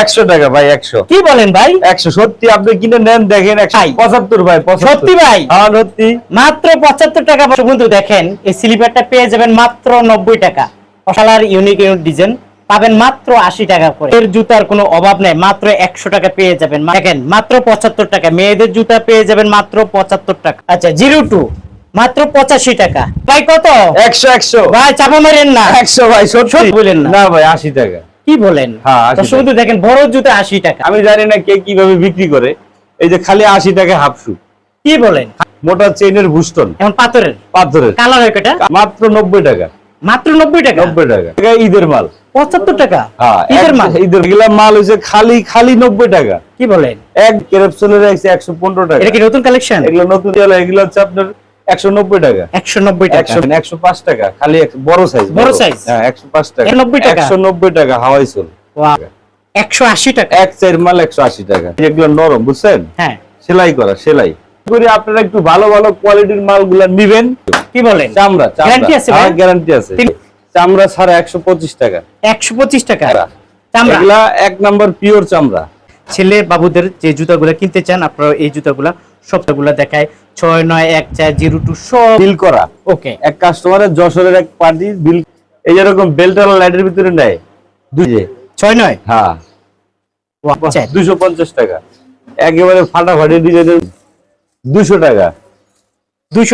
একশো টাকা ভাই একশো। কি বলেন ভাই? একশো। সত্যি আপনি কিনে নেন দেখেন পঁচাত্তর ভাই সত্যি ভাই? সত্যি। মাত্র পঁচাত্তর টাকা বন্ধু দেখেন এই স্লিপারটা পেয়ে যাবেন মাত্র নব্বই টাকা। অসালার ইউনিক ইউনিক ডিজাইন পাবেন মাত্র আশি টাকা করে। এর জুতার কোনো অভাব নেই মাত্র একশো টাকা পেয়ে যাবেন। দেখেন মাত্র পঁচাত্তর টাকা। মেয়েদের জুতা পেয়ে যাবেন মাত্র পঁচাত্তর টাকা। আচ্ছা জিরো টু মাত্র পঁচাশি টাকা। ভাই কত? একশো একশো। ভাই চাপা মারেন না। একশো ভাই সত্যি। বলেন। না ভাই আশি টাকা। কি বলেন? হ্যাঁ, 80 তো শুধু দেখেন বড় জুতা আশি টাকা। আমি জানি না কে কীভাবে বিক্রি করে। এই যে খালি আশি টাকা হাফ শু। কি বলেন? মোটা চেইনের ভুস্টন এখন পাথরের? পাথরের। কালার কটা মাত্র নব্বই টাকা। মাত্র নব্বই টাকা? নব্বই টাকা। ঈদের মাল। পঁচাত্তর টাকা? হ্যাঁ ঈদের মাল? ঈদের এগুলা মাল হয়েছে খালি খালি নব্বই টাকা। কি বলেন? এক ক্রেপসনের একশো পনেরো টাকা। এটা কি নতুন কালেকশন এগুলো নতুন এগুলো হচ্ছে আপনার একশো নব্বই টাকা। একশো নব্বই টাকা। একশো একশো পাঁচ টাকা খালি বড় সাইজ বড় size? হ্যাঁ একশো পাঁচ টাকা। 190 টাকা? একশো নব্বই টাকা হাওয়াই চল। একশো আশি টাকা? এক চার মাল একশো আশি টাকা। এগুলো নরম বুঝছেন? হ্যাঁ। সেলাই করা সেলাই। করি আপনারা একটু ভালো ভালো কোয়ালিটির মালগুলা নিবেন কি বলেন? চামড়া Guarantee আছে? গ্যারান্টি আছে। চামড়া ছাড়া একশো পঁচিশ টাকা। একশো পঁচিশ টাকা। চামড়া? এগুলা এক নাম্বার পিওর চামড়া। ছেলে বাবুদের যে জুতাগুলো কিনতে চান আপনারা এই জুতাগুলা সবগুলা দেখায়। ছয় নয় এক চার জিরো টু সব বিল করা। ওকে এক কাস্টমারের যশোরের এক পার্টি বিল এই যেরকম লাইটের ভিতরে নেয়। দুই ছয় নয়? হ্যাঁ। দুশো পঞ্চাশ টাকা। একেবারে ফাটাফাটি ডিজাইনের দুশো টাকা।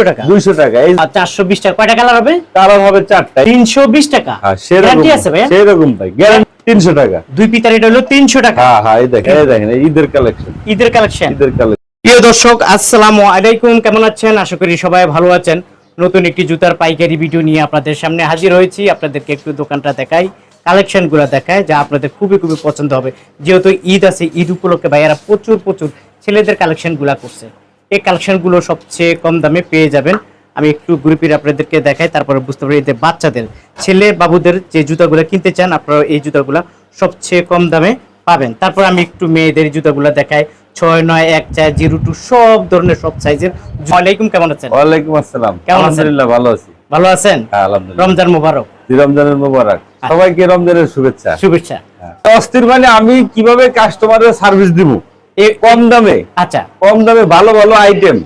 টাকা? টাকা। এই চারশো বিশ টাকা। কয়টা কালার হবে? কালার হবে চারটা। তিনশো বিশ টাকা। হ্যাঁ সেরকম। আছে ভাইয়া? সেরকম ভাই। গ্যারান্টি তিনশো টাকা। দুই পিতার এটা হলো তিনশো টাকা। হ্যাঁ হ্যাঁ এই দেখেন এই দেখেন ঈদের কালেকশন ঈদের কালেকশন ঈদের কালেকশন প্রিয় দর্শক, আসসালামু আলাইকুম। কেমন আছেন? আশা করি সবাই ভালো আছেন। নতুন একটি জুতার পাইকারি ভিডিও নিয়ে আপনাদের সামনে হাজির হয়েছি। আপনাদেরকে একটু দোকানটা দেখাই, কালেকশনগুলো দেখায় যা আপনাদের খুবই খুবই পছন্দ হবে। যেহেতু ঈদ আছে, ঈদ উপলক্ষে ভাইয়ারা প্রচুর প্রচুর ছেলেদের কালেকশনগুলো করছে। এই কালেকশনগুলো সবচেয়ে কম দামে পেয়ে যাবেন। আমি একটু গ্রুপের আপনাদেরকে দেখাই, তারপরে বুঝতে পারি যে বাচ্চাদের। ছেলে বাবুদের যে জুতাগুলো কিনতে চান আপনারা এই জুতাগুলো সবচেয়ে কম দামে পাবেন। তারপর আমি একটু মেয়েদের জুতাগুলো দেখাই। ছয় নয় এক চার জিরো টু সব ধরনের সব সাইজের ওয়ালাইকুম কেমন আছেন? ওয়ালাইকুম আসসালাম। কেমন আছেন? আলহামদুলিল্লাহ ভালো আছি। ভালো আছেন? হ্যাঁ আলহামদুলিল্লাহ। রমজান মোবারক। রমজানের মোবারক। সবাইকে রমজানের শুভেচ্ছা। শুভেচ্ছা। হ্যাঁ। অস্থির মানে আমি কীভাবে কাস্টমারের সার্ভিস দিব? এ কম দামে। আচ্ছা। কম দামে ভালো ভালো আইটেম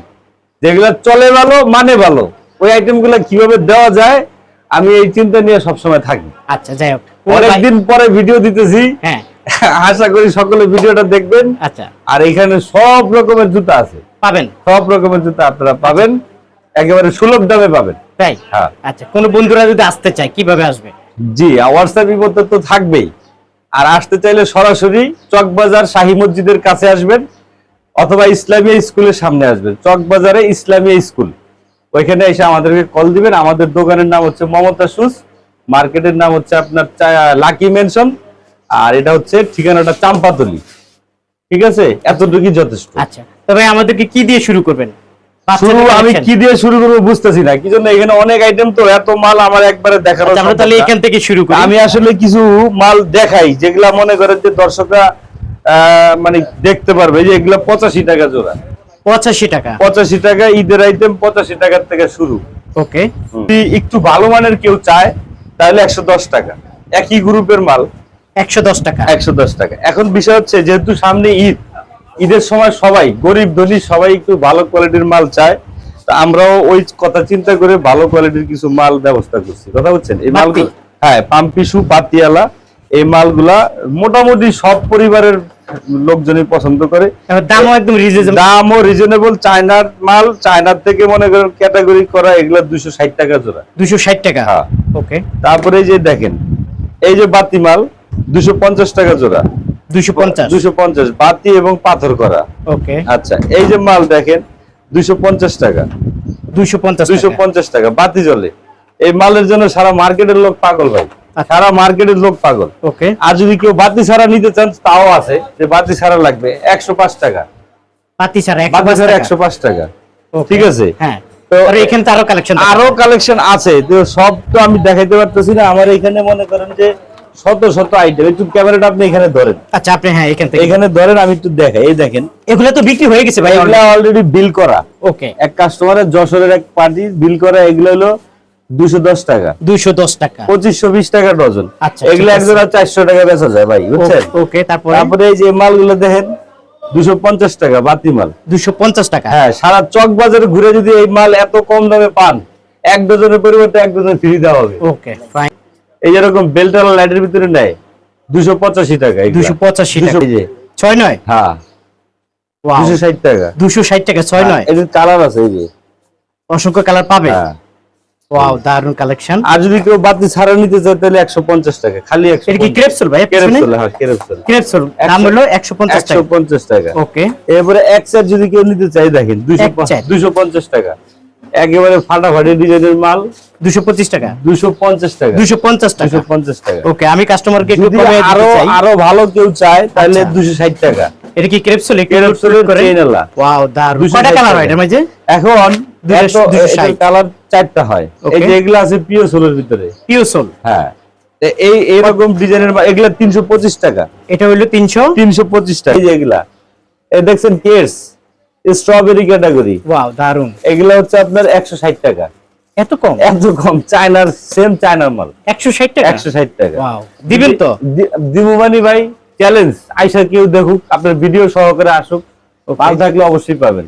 যেগুলো চলে ভালো মানে ভালো। ওই আইটেম কীভাবে দেওয়া যায় আমি এই চিন্তা নিয়ে সবসময় থাকি। আচ্ছা যাই হোক। অনেকদিন পরে ভিডিও দিতেছি। হ্যাঁ। আশা করি সকলে ভিডিওটা দেখবেন। আচ্ছা। আর এখানে সব রকমের জুতা আছে। পাবেন। সব রকমের জুতা আপনারা পাবেন। একেবারে সুলভ দামে পাবেন। তাই? হ্যাঁ। আচ্ছা কোন বন্ধুরা যদি আসতে চায় কীভাবে আসবে? জি হোয়াটসঅ্যাপ বিপদে তো থাকবেই। আর আসতে চাইলে সরাসরি চকবাজার শাহী মসজিদের কাছে আসবেন অথবা ইসলামিয়া স্কুলের সামনে আসবেন। চকবাজারে ইসলামিয়া স্কুল। ওইখানে এসে আমাদেরকে কল দিবেন। আমাদের দোকানের নাম হচ্ছে মমতা সুস মার্কেটের নাম হচ্ছে আপনার লাকি মেনশন আর এটা হচ্ছে ঠিকানাটা চাম্পাতলি। ঠিক আছে? এতটুকুই যথেষ্ট। আচ্ছা। তবে আমাদেরকে কি দিয়ে শুরু করবেন? শুরু আমি কি দিয়ে শুরু করব বুঝতেছি না। কি জন্য এখানে অনেক আইটেম তো এত মাল আমার একবারে দেখানো আচ্ছা, আমরা তাহলে এখান থেকে শুরু করি। আমি আসলে কিছু মাল দেখাই যেগুলা মনে করেন যে দর্শকরা মানে দেখতে পারবে। যে এগুলা পঁচাশি টাকা জোড়া। পঁচাশি টাকা। পঁচাশি টাকা ঈদের আইটেম পঁচাশি টাকার থেকে শুরু। ওকে। একটু ভালো মানের কেউ চায় তাহলে একশো দশ টাকা। একই গ্রুপের মাল। একশো দশ টাকা। একশো দশ টাকা। এখন বিষয় হচ্ছে যেহেতু সামনে ঈদ ঈদের সময় সবাই গরিব ধনী সবাই একটু ভালো কোয়ালিটির মাল চায় তা আমরাও ওই কথা চিন্তা করে ভালো কোয়ালিটির কিছু মাল ব্যবস্থা করছি। কথা বলছেন এই? মালগুলো হ্যাঁ পাম্পিসু পাতিয়ালা এই মালগুলা মোটামুটি সব পরিবারের লোকজনই পছন্দ করে। দামও একদম রিজনেবল দামও রিজনেবল চায়নার মাল চায়নার থেকে মনে করেন ক্যাটাগরি করা এগুলা দুশো ষাট টাকা জোড়া। দুশো ষাট টাকা। হ্যাঁ। ওকে তারপরে এই যে দেখেন এই যে বাতি মাল দুশো পঞ্চাশ টাকা জোড়া। দুশো পঞ্চাশ। দুশো পঞ্চাশ বাতি এবং পাথর করা। ওকে। আচ্ছা এই যে মাল দেখেন দুশো পঞ্চাশ টাকা। দুশো পঞ্চাশ দুশো টাকা। পঞ্চাশ টাকা বাতি জ্বলে। এই মালের জন্য সারা মার্কেটের লোক পাগল ভাই। আচ্ছা। সারা মার্কেটের লোক পাগল। ওকে। আর যদি কেউ বাতি ছাড়া নিতে চান তাও আছে যে বাতি ছাড়া লাগবে একশো পাঁচ টাকা। পাতি ছাড়া বাতি ছাড়া টাকা। একশো পাঁচ টাকা. ঠিক আছে? হ্যাঁ। তো আর এখানে আরও কালেকশন আরও কালেকশন আছে। সব তো আমি দেখাইতে পারতেছি না। আমার এখানে মনে করেন যে শত শত আইটেম একটু ক্যামেরাটা আপনি এখানে ধরেন। আচ্ছা আপনি হ্যাঁ এখান থেকে। এখানে ধরেন আমি একটু দেখাই এই দেখেন। এগুলো তো বিক্রি হয়ে গেছে ভাই এগুলা অলরেডি বিল করা। ওকে। এক কাস্টমারের যশোরের এক পার্টি বিল করা এগুলো হলো দুশো দশ টাকা। দুইশো দশ টাকা। পঁচিশশো বিশ টাকা ডজন। আচ্ছা, এগুলো এক চারশো টাকা বেচা যায় ভাই বুঝছেন? ওকে তারপরে? তারপরে এই যে মালগুলো দেখেন দুশো পঞ্চাশ টাকা বাতি মাল। দুইশো পঞ্চাশ টাকা। হ্যাঁ সারা চক বাজারে ঘুরে যদি এই মাল এত কম দামে পান এক ডজনের পরিবর্তে এক ডজন ফ্রি দেওয়া হবে। ওকে ফাইন এই যেরকম বেলটালা লাইটের ভিতরে নেয় দুশো পঁচাশি টাকা। দুশো পঁচাশি টাকা। ছয় নয়? হ্যাঁ। দুশো ষাট টাকা। দুশো ষাট টাকা ছয় নয়? এই যে কালার আছে এই যে। অসংখ্য কালার পাবে? হ্যাঁ। ওয়াও দারুণ কালেকশন আর যদি কেউ বাতি ছাড়া নিতে চায় তাহলে একশো পঞ্চাশ টাকা খালি একশো এটা কি ক্রেপসুল ভাই ক্রেপসুল হ্যাঁ ক্রেপসুল ক্রেপসুল দাম হলো একশো পঞ্চাশ একশো টাকা পঞ্চাশ টাকা। ওকে এরপরে এক সেট যদি কেউ নিতে চাই দেখেন দুইশো এক set। দুইশো পঞ্চাশ টাকা। একেবারে ফাটাফাটি ডিজাইনের মাল। দুশো পঁচিশ টাকা। দুইশো পঞ্চাশ টাকা। দুশো পঞ্চাশ টাকা। দুইশো পঞ্চাশ টাকা। ওকে আমি কাস্টমারকে একটু যদি দিতে চাই। আরও ভালো কেউ চায় তাহলে আচ্ছা। টাকা। এটা কি ক্রেপসুল একটু ক্রেপসুলের ওয়াও দারুণ 260 কয়টা কালার হয় এটার মাঝে? এখন। কালার চারটা হয়। এই যে এগুলো আছে পিও সোলের ভিতরে। পিওসোল হ্যাঁ। এই এইরকম ডিজাইনের এগুলা তিনশো পঁচিশ টাকা। এটা তিনশো? তিনশো পঁচিশ টাকা। এই যে এগুলা। এই দেখছেন কেস স্ট্রবেরি ক্যাটাগরি ওয়াও দারুণ এগুলা হচ্ছে আপনার একশো ষাট টাকা। এত কম? এত কম। চায়নার সেম চায়নার মাল। একশো ষাট টাকা? একশো ষাট টাকা। ওয়াও দিবেন তো? দি- দিবো মানে ভাই চ্যালেঞ্জ আইসা কেউ দেখুক আপনার ভিডিও সহকারে আসুক। ভালো থাকলে অবশ্যই পাবেন।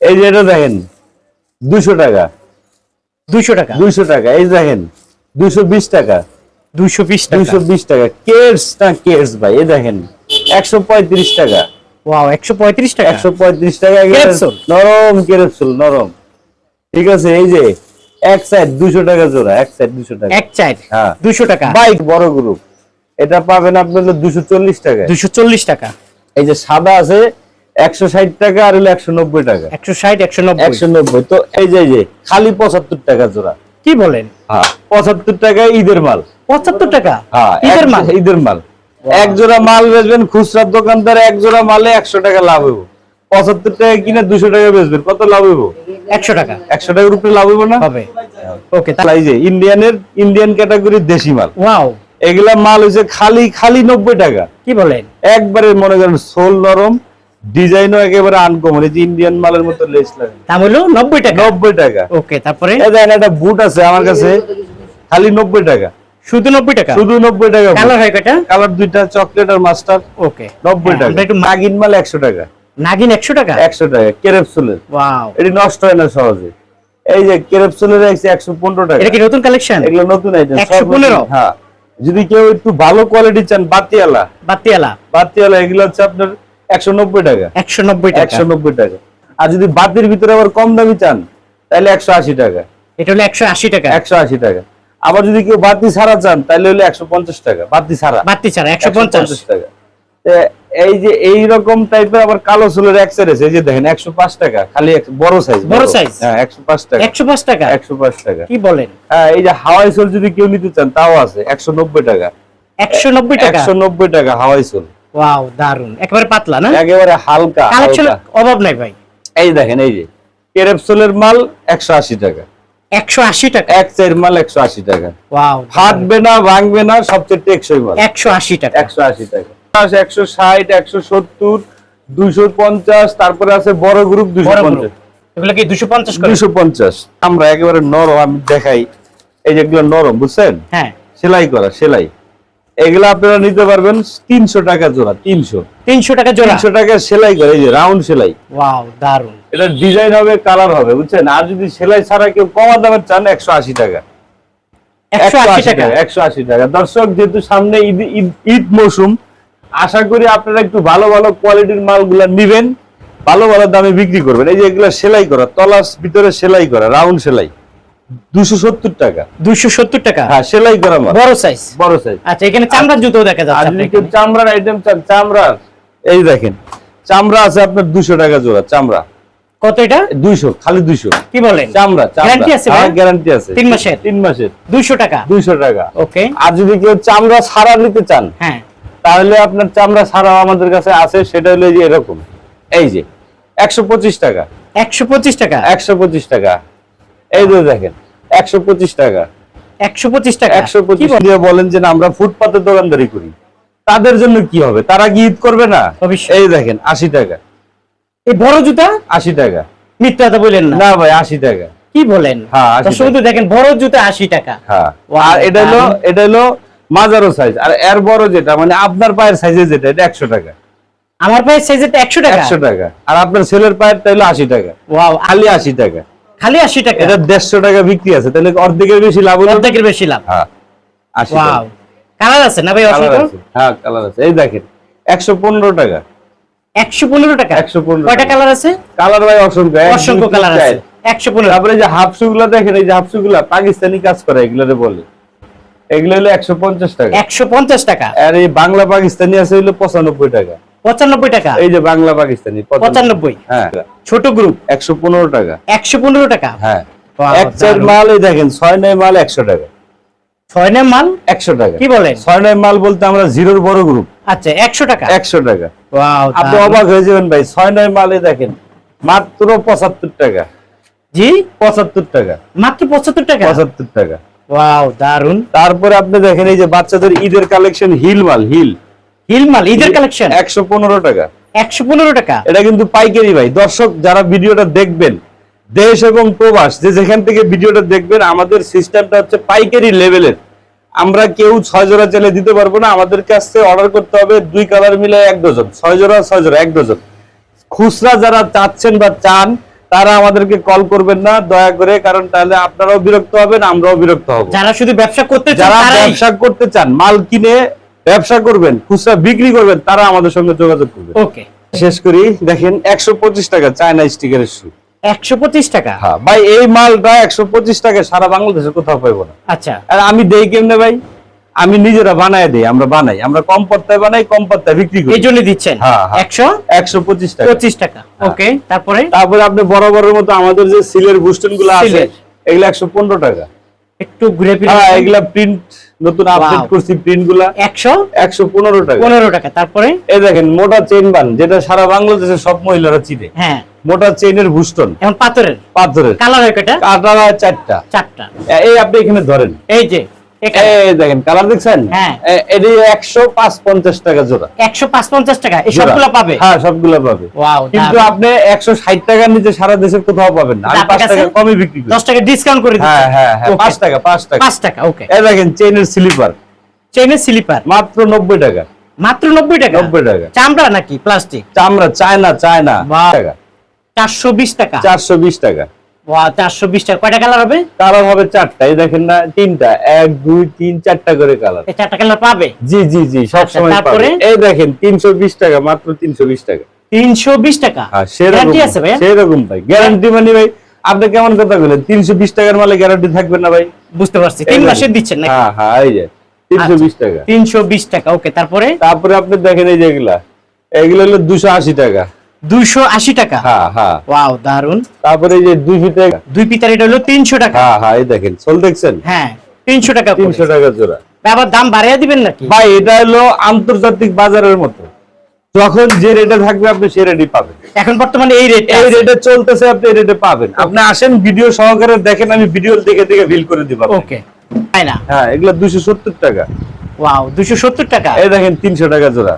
এই যে এটা দেখেন দুশো টাকা। দুইশো টাকা? দুইশো টাকা। এই দেখেন দুইশো বিশ টাকা। দুইশো বিশ টাকা। দুইশো বিশ টাকা। কেয়ার্স না কেয়ার্স ভাই এই দেখেন একশো পঁয়ত্রিশ টাকা। ওয়াও একশো পঁয়ত্রিশ টাকা। একশো পঁয়ত্রিশ টাকা নরম কেরোসিন নরম। ঠিক আছে এই যে এক সাইড দুশো টাকা জোড়া এক সাইড দুশো টাকা। এক চার হ্যাঁ। দুইশো টাকা। বাইক বড় গ্রুপ এটা পাবেন আপনার দুশো চল্লিশ টাকা দুইশো চল্লিশ টাকা। এই যে সাদা আছে একশো ষাট টাকা আর হলো একশো নব্বই টাকা। একশো ষাট একশো নব্বই। একশো নব্বই। তো এই যে এই যে খালি পঁচাত্তর টাকা জোড়া। কি বলেন? হ্যাঁ পঁচাত্তর টাকা ঈদের মাল। পঁচাত্তর টাকা? হ্যাঁ ঈদের মাল? ঈদের মাল। এক জোড়া মাল বেচবেন খুচরা দোকানদার এক জোড়া মালে একশো টাকা লাভ হইব। পঁচাত্তর টাকা কিনে দুশো টাকা বেচবেন কত লাভ হইব? একশো টাকা। একশো টাকার উপরে লাভ হইব না? হবে। ওকে এই যে ইন্ডিয়ানের ইন্ডিয়ান ক্যাটাগরি দেশি মাল। ওয়াও এগুলা মাল হইছে খালি খালি নব্বই টাকা। কি বলেন? একবারে মনে করেন সোল নরম ডিজাইনও একেবারে আনকমন এই যে ইন্ডিয়ান মালের মতো লেস লাগে। দাম হলো নব্বই টাকা। নব্বই টাকা। ওকে তারপরে? একটা বুট আছে আমার কাছে খালি নব্বই টাকা। শুধু নব্বই টাকা? শুধু নব্বই টাকা কালার হয় কয়টা? কালার দুইটা চকলেট আর মাস্টার ওকে নব্বই টাকা। একটু নাগিন মাল একশো টাকা। নাগিন একশো টাকা? একশো টাকা কেরেপসুলের ওয়াও এটি নষ্ট হয় না সহজে। এই যে কেরেপসুলের আছে একশো পনেরো টাকা। এটা কি নতুন কালেকশন এগুলো নতুন আইটেম 115 হ্যাঁ। যদি কেউ একটু ভালো কোয়ালিটি চান বাতিয়ালা। বাতিয়ালা। বাতিয়ালা এগুলো হচ্ছে আপনার একশো নব্বই টাকা। একশো নব্বই টাকা। একশো নব্বই টাকা। আর যদি বাতির ভিতরে আবার কম দামি চান তাহলে একশো আশি টাকা। এটা হলো একশো আশি টাকা। একশো আশি টাকা। আবার যদি কেউ বাতি ছাড়া চান তাহলে হলে একশো পঞ্চাশ টাকা। বাতি ছাড়া। বাত্তি ছাড়া একশো পঞ্চাশ। টাকা। এই যে এই রকম টাইপের আবার কালো চুলের এক আছে এই যে দেখেন একশো পাঁচ টাকা খালি বড় সাইজ বড় size? হ্যাঁ টাকা। একশো পাঁচ টাকা? একশো পাঁচ টাকা। কি বলেন? হ্যাঁ এই যে হাওয়াই সোল যদি কেউ নিতে চান তাও আছে একশো নব্বই টাকা। একশো নব্বই টাকা? একশো নব্বই টাকা হাওয়াই সোল ওয়াও দারুণ একেবারে পাতলা না? একেবারে হালকা কালেকশন অভাব নাই ভাই। এই দেখেন এই যে কেরেপসোলের মাল একশো আশি টাকা। একশো আশি টাকা। এক চার মাল টাকা। ওয়াও। ফাটবে না ভাঙবে না সবচেয়ে টেকসই মাল। একশো আশি টাকা। একশো আশি টাকা। একশো ষাট একশো সত্তর দুইশো পঞ্চাশ তারপরে আছে বড় গ্রুপ দুশো বড় পঞ্চাশ। group। এগুলো কি করে? আমরা একেবারে নরম আমি দেখাই। এই যেগুলো নরম বুঝছেন? হ্যাঁ। সেলাই করা সেলাই। এগুলো আপনারা নিতে পারবেন তিনশো টাকা জোড়া তিনশো। তিনশো টাকা জোড়া? তিনশো টাকা সেলাই করে যে রাউন্ড সেলাই। ওয়াও দারুণ এটা ডিজাইন হবে কালার হবে বুঝছেন? আর যদি সেলাই ছাড়া কেউ কমা দামের চান একশো আশি টাকা। একশো আশি টাকা? দর্শক যেহেতু সামনে ঈদ ঈদ- মৌসুম আশা করি আপনারা একটু ভালো ভালো কোয়ালিটির মালগুলা নিবেন ভালো ভালো দামে বিক্রি করবেন। এই যে এগুলা সেলাই করা তলার ভিতরে সেলাই করা রাউন্ড সেলাই। টাকা। টাকা? হ্যাঁ সেলাই করা বড় সাইজ বড় সাইজ আচ্ছা এখানে চামড়ার জুতো দেখা আর যাচ্ছে যদি আপনার কেউ চামড়ার আইটেম চান চামড়ার এই দেখেন চামড়া আছে আপনার দুশো টাকা জোড়া চামড়া। কত এটা? দুইশো খালি দুইশো। কি বলেন? চামড়া Guarantee আছে ভাই? গ্যারান্টি আছে। তিন মাসের? তিন মাসের। দুইশো টাকা? দুইশো টাকা। ওকে আর যদি কেউ চামড়া ছাড়া নিতে চান হ্যাঁ। তাহলে আপনার চামড়া ছাড়াও আমাদের কাছে আছে সেটা হলো যে এরকম। এই যে একশো পঁচিশ টাকা। একশো পঁচিশ টাকা? একশো পঁচিশ টাকা। এই যে দেখেন একশো পঁচিশ টাকা। একশো পঁচিশ টাকা? একশো পঁচিশ বলেন? দিয়ে বলেন যে আমরা ফুটপাতের দোকানদারি করি। তাদের জন্য কি হবে? তারা কি ঈদ করবে না? এই দেখেন আশি টাকা। এই বড় জুতা? আশি টাকা। মিথ্যা কথা বললেন না। না ভাই আশি টাকা। কি বলেন? হ্যাঁ, 80 দেখেন বড় জুতা আশি টাকা। হ্যাঁ। আর এটা হলো এটা হলো মাজারো সাইজ আর এর বড় যেটা মানে আপনার পায়ের সাইজে যেটা এটা একশো টাকা। আমার পায়ের সাইজ একশো টাকা? একশো টাকা। আর আপনার ছেলের পায়েরটা হলো আশি টাকা। ওয়াও। খালি আশি টাকা। খালি আশি টাকা। এটা দেড়শো টাকা বিক্রি আছে তাহলে অর্ধেকের বেশি লাভ হলো? অর্ধেকের বেশি লাভ। হ্যাঁ আশি ওয়াও টাকা কালার আছে না ভাই অসংখ্য? হ্যাঁ কালার আছে। এই দেখেন একশো পনেরো টাকা। একশো পনেরো টাকা? 115 কয়টা কালার আছে? কালার ভাই অসংখ্য অসংখ্য কালার আছে। চার। একশো পনেরো। তারপরে এই যে হাফসু গুলা দেখেন এই যে হাফসু গুলা পাকিস্তানি কাজ করে এগুলোরে বলে। এগুলো হলো একশো পঞ্চাশ টাকা। একশো পঞ্চাশ টাকা। আর এই বাংলা পাকিস্তানি আছে হলো পঁচানব্বই টাকা। পঁচানব্বই টাকা। এই যে বাংলা পাকিস্তানি পঁচানব্বই। হ্যাঁ। ছোট গ্রুপ একশো পনেরো টাকা। একশো পনেরো টাকা? হ্যাঁ। Wow, এক চার মাল এই দেখেন ছয় নয় মাল একশো টাকা। ছয় নাম মাল? একশো টাকা। কি বলেন? ছয় নয় মাল বলতে আমরা জিরোর বড় গ্রুপ আচ্ছা একশো টাকা? একশো টাকা। আপনি অবাক হয়ে যাবেন ভাই ছয় নয় মালে দেখেন মাত্র পঁচাত্তর টাকা। জি? পঁচাত্তর টাকা। মাত্র পঁচাত্তর টাকা? পঁচাত্তর টাকা। ওয়াও দারুণ তারপরে আপনি দেখেন এই যে বাচ্চাদের ঈদের collection hill mall hill. Hill mall ঈদের কালেকশন একশো পনেরো টাকা। একশো পনেরো টাকা? এটা কিন্তু পাইকারি ভাই। দর্শক যারা ভিডিওটা দেখবেন দেশ এবং প্রবাস যে যেখান থেকে ভিডিওটা দেখবেন আমাদের সিস্টেমটা হচ্ছে পাইকারি লেভেলের। আমরা কেউ ছয় জোড়া চাইলে দিতে পারব না আমাদের কাছে অর্ডার করতে হবে দুই কালার মিলে এক ডজন। ছয় জোড়া ছয় জোড়া এক ডজন। খুচরা যারা চাচ্ছেন বা চান তারা আমাদেরকে কল করবেন না দয়া করে কারণ তাহলে আপনারাও বিরক্ত হবেন আমরাও বিরক্ত হব। যারা শুধু ব্যবসা করতে চান যারা ব্যবসা করতে চান মাল কিনে ব্যবসা করবেন খুচরা বিক্রি করবেন তারা আমাদের সঙ্গে যোগাযোগ করবেন ওকে। শেষ করি দেখেন একশো পঁচিশ টাকা চায়না স্টিকারের শু একশো পঁচিশ টাকা? হ্যাঁ ভাই এই মালটা একশো পঁচিশ টাকা সারা বাংলাদেশে কোথাও পাইবো না। আচ্ছা। আর আমি দেই কেমনে ভাই? আমি নিজেরা বানায় দেই আমরা বানাই। আমরা কম পত্তায় বানাই কম পত্তায় বিক্রি করি। এই জন্য দিচ্ছেন? হ্যাঁ, হ্যাঁ। একশো? একশো পঁচিশ টাকা। পঁচিশ টাকা। ওকে তারপরে? তারপরে আপনি বরাবরের মতো আমাদের যে সিলের বুস্টনগুলো আছে। এগুলো একশো পনেরো টাকা। একটু ঘুরে এগুলা প্রিন্ট নতুন আপডেট. করছি প্রিন্টগুলা একশো? একশো পনেরো টাকা। পনেরো টাকা তারপরে? এই দেখেন মোটা চেইন বান যেটা সারা বাংলাদেশের সব মহিলারা চিনে। হ্যাঁ। মোটা চেইনের বুস্টন এখন পাথরের। পাথরের। কালার কয়টা? কালার চারটা। চারটা। এই আপনি এখানে ধরেন। এই যে এই দেখেন কালার দেখছেন? হ্যাঁ। এটি একশো পাঁচ পঞ্চাশ টাকা জোড়া। একশো পাঁচ পঞ্চাশ টাকা এই জোড়া। সবগুলো পাবে? হ্যাঁ সবগুলো পাবে। কিন্তু আপনি একশো ষাট টাকার নিচে সারা দেশে কোথাও পাবেন না। আমি পাঁচ টাকা কমই বিক্রি করি। দশ টাকা ডিসকাউন্ট করে হ্যাঁ হ্যাঁ হ্যাঁ পাঁচ টাকা পাঁচ টাকা। পাঁচ টাকা ওকে এই দেখেন চেইনের স্লিপার চেইনের স্লিপার মাত্র নব্বই টাকা। মাত্র নব্বই টাকা? নব্বই টাকা। চামড়া নাকি প্লাস্টিক চামড়া চায়না চায়না। টাকা চারশো বিশ টাকা। চারশো বিশ টাকা। চারশো বিশ টাকা কয়টা কালার হবে? কালার হবে চারটা। এই দেখেন না তিনটা। এক দুই তিন চারটা করে কালার চারটা কালার পাবে? জি জি জি সব আচ্ছা, সময় তারপরে? এই দেখেন তিনশো বিশ টাকা মাত্র তিনশো বিশ টাকা। তিনশো বিশ টাকা? হ্যাঁ সেরকম। ভাই সেরকম ভাই। গ্যারান্টি মানে ভাই আপনি কেমন কথা বলেন? তিনশো বিশ টাকার মালে গ্যারান্টি থাকবে না ভাই? বুঝতে পারছি। তিন মাসের। দিচ্ছেন হ্যাঁ হ্যাঁ এই যে তিনশো বিশ টাকা। তিনশো বিশ টাকা। ওকে তারপরে? তারপরে আপনি দেখেন এই যে এগুলা। এগুলো হলো দুশো আশি টাকা। দুইশো আশি টাকা। হ্যাঁ হ্যাঁ। ওয়াও দারুণ তারপরে এই যে টাকা দুই পিতার এটা হলো তিনশো টাকা। হ্যাঁ হ্যাঁ এই দেখেন সোল দেখছেন? হ্যাঁ টাকা করে। তিনশো টাকা জোড়া। আবার দাম বাড়িয়ে দিবেন নাকি? ভাই এটা হলো আন্তর্জাতিক বাজারের মতো। যখন যে রেটে থাকবে আপনি সে রেটই পাবেন। এখন বর্তমানে এই রেট এই রেটে চলতেছে আপনি এই রেটে পাবেন। আপনি আসেন ভিডিও সহকারে দেখেন আমি ভিডিও দেখে দেখে বিল করে দিব ওকে তাই না? হ্যাঁ এগুলো দুশো সত্তর টাকা। ওয়াও দুশো সত্তর টাকা। এই দেখেন তিনশো টাকা জোড়া।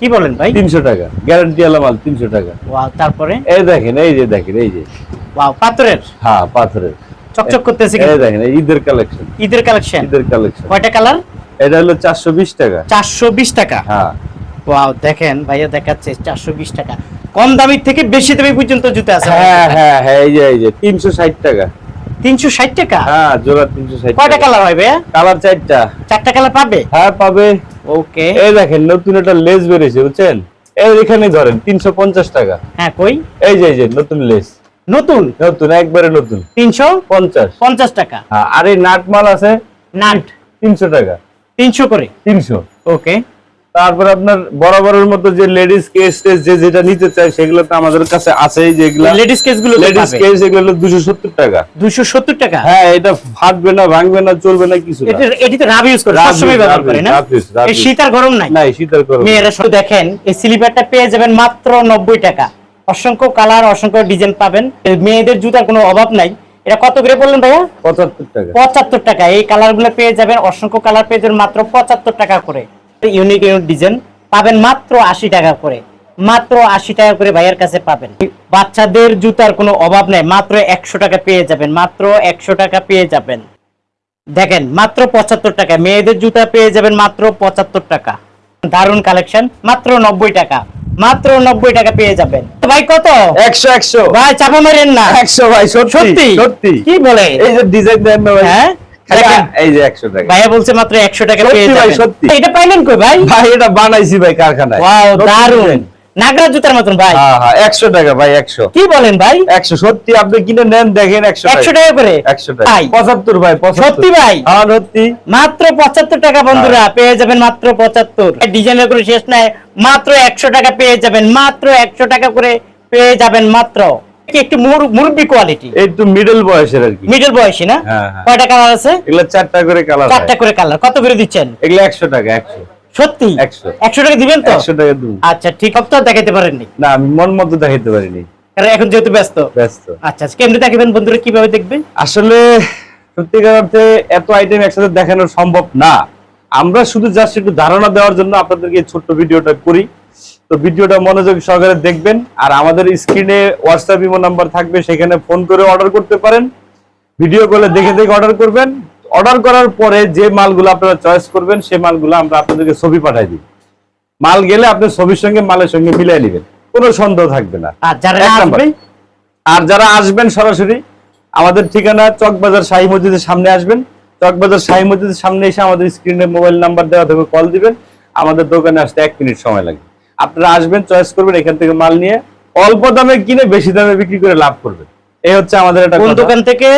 কি বলেন ভাই? তিনশো টাকা। গ্যারান্টি আলা মাল তিনশো টাকা। ওয়াও তারপরে? এই দেখেন এই যে দেখেন এই যে। ওয়াও পাথরের? হ্যাঁ পাথরের। চকচক করতেছে এই দেখেন ঈদের কালেকশন ঈদের কালেকশন ঈদের কালেকশন কয়টা কালার এটা হলো চারশো বিশ টাকা। চারশো বিশ টাকা? হ্যাঁ। ওয়াও দেখেন ভাইয়া দেখাচ্ছে চারশো বিশ টাকা। কম দামি থেকে বেশি দামি পর্যন্ত জুতো আছে। হ্যাঁ হ্যাঁ হ্যাঁ এই যে এই যে তিনশো ষাট টাকা। তিনশো ষাট টাকা? হ্যাঁ জোড়া তিনশো ষাট কয়টা কালার হয় ভাইয়া কালার চারটা। চারটা কালার পাবে? হ্যাঁ পাবে। ওকে। এই দেখেন নতুন একটা লেস বেরিয়েছে বুঝছেন? এই এখানে ধরেন তিনশো পঞ্চাশ টাকা। হ্যাঁ কই? এই যে এই যে নতুন লেস। নতুন? নতুন একবারে নতুন। তিনশো পঞ্চাশ। পঞ্চাশ টাকা। হ্যাঁ, আর এই নাট মাল আছে? নাট। তিনশো টাকা। তিনশো করে? তিনশো। ওকে। তারপর আপনার বরাবরের মতো যে লেডিস কেস টেস যে যেটা নিতে চাই সেগুলো তো আমাদের কাছে আছে যেগুলো লেডিস কেসগুলো লেডিস কেস এগুলো হলো দুশো সত্তর টাকা। দুশো সত্তর টাকা? হ্যাঁ এটা ফাটবে না ভাঙবে না চলবে না কিছু এটা এটি তো রাব ইউজ করে সবসময় ব্যবহার করে না? এই। শীত আর গরম নাই? নাই শীতের করো মেয়েরা শুধু দেখেন এই স্লিপারটা পেয়ে যাবেন মাত্র নব্বই টাকা। অসংখ্য কালার অসংখ্য ডিজাইন পাবেন। মেয়েদের জুতার কোনো অভাব নাই। এটা কত করে বললেন ভাইয়া? পঁচাত্তর টাকা। পঁচাত্তর টাকা। এই কালারগুলো পেয়ে যাবেন অসংখ্য কালার পেয়ে যাবেন মাত্র পঁচাত্তর টাকা করে। ইউনিক ইউনিক ডিজাইন পাবেন মাত্র আশি টাকা করে। মাত্র আশি টাকা করে ভাইয়ের কাছে পাবেন। বাচ্চাদের জুতার কোনো অভাব নেই মাত্র একশো টাকা পেয়ে যাবেন মাত্র একশো টাকা পেয়ে যাবেন। দেখেন মাত্র পঁচাত্তর টাকা। মেয়েদের জুতা পেয়ে যাবেন মাত্র পঁচাত্তর টাকা। দারুণ কালেকশন মাত্র নব্বই টাকা। মাত্র নব্বই টাকা পেয়ে যাবেন। ভাই কত? একশো একশো। ভাই চাপা মারেন না। একশো ভাই সত্যি সত্যি? কি বলে? এই যে ডিজাইন দেন ভাই। হ্যাঁ? এই যে টাকা। ভাইয়া বলছে মাত্র টাকা পেয়ে যাবেন। সত্যি। এটা পাইলেন কই ভাই? ভাই এটা বানাইছি ভাই কারখানায়। ওয়াও দারুণ নাগরা জুতার মতন ভাই। হ্যাঁ হ্যাঁ একশো টাকা ভাই একশো। কি বলেন ভাই? একশো সত্যি আপনি কিনে নেন দেখেন একশো একশো টাকা করে? একশো টাকা। ভাই। পঁচাত্তর ভাই পঁচাত্তর। সত্যি ভাই? হ্যাঁ সত্যি। মাত্র পঁচাত্তর টাকা বন্ধুরা পেয়ে যাবেন মাত্র পঁচাত্তর। ডিজাইনের করে শেষ নাই মাত্র একশো টাকা পেয়ে যাবেন মাত্র একশো টাকা করে পেয়ে যাবেন মাত্র। একটু মুরব্বি কোয়ালিটি একটু মিডল বয়সের আর কি। মিডল বয়সী না? হ্যাঁ, হ্যাঁ। কয়টা কালার আছে? এগুলো চারটা করে কালার চারটা করে কালার কত করে দিচ্ছেন? এগুলো একশো টাকা একশো। সত্যি? 100 একশো টাকা দিবেন তো? একশো টাকা দু আচ্ছা ঠিক। সব তো দেখাইতে পারেননি। না আমি মন মতো দেখাইতে পারিনি। কারণ এখন যেহেতু ব্যস্ত। ব্যস্ত। আচ্ছা আচ্ছা কেমনি দেখাবেন বন্ধুরা কীভাবে দেখবে আসলে সত্যিকার অর্থে এত আইটেম একসাথে দেখানো সম্ভব না। আমরা শুধু জাস্ট একটু ধারণা দেওয়ার জন্য আপনাদেরকে ছোট্ট ভিডিওটা করি। তো ভিডিওটা মনোযোগ সহকারে দেখবেন। আর আমাদের স্ক্রিনে হোয়াটসঅ্যাপ ইমো নাম্বার থাকবে সেখানে ফোন করে অর্ডার করতে পারেন। ভিডিও কলে দেখে দেখে অর্ডার করবেন। অর্ডার করার পরে যে মালগুলো আপনারা চয়েস করবেন সেই মালগুলো আমরা আপনাদেরকে ছবি পাঠাই দিই। মাল গেলে আপনি ছবির সঙ্গে মালের সঙ্গে মিলিয়ে নেবেন। কোনো সন্দেহ থাকবে না। আর যারা আসবেন সরাসরি আমাদের ঠিকানা চকবাজার শাহী মসজিদের সামনে আসবেন। চকবাজার শাহী মসজিদের সামনে এসে আমাদের স্ক্রিনে মোবাইল নাম্বার দেওয়া থাকবে কল দিবেন। আমাদের দোকানে আসতে এক মিনিট সময় লাগবে আপনারা আসবেন চয়েস করবেন এখান থেকে মাল নিয়ে অল্প দামে কিনে বেশি দামে বিক্রি করে লাভ করবেন। এই হচ্ছে আমাদের একটা কোন দোকান থেকে?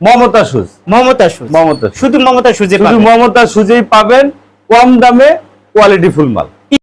Mamata shoes Mamata shoes Mamata. শুধু মমতা সুজে শুধু মমতা সুজেই পাবেন কম দামে কোয়ালিটি ফুল মাল।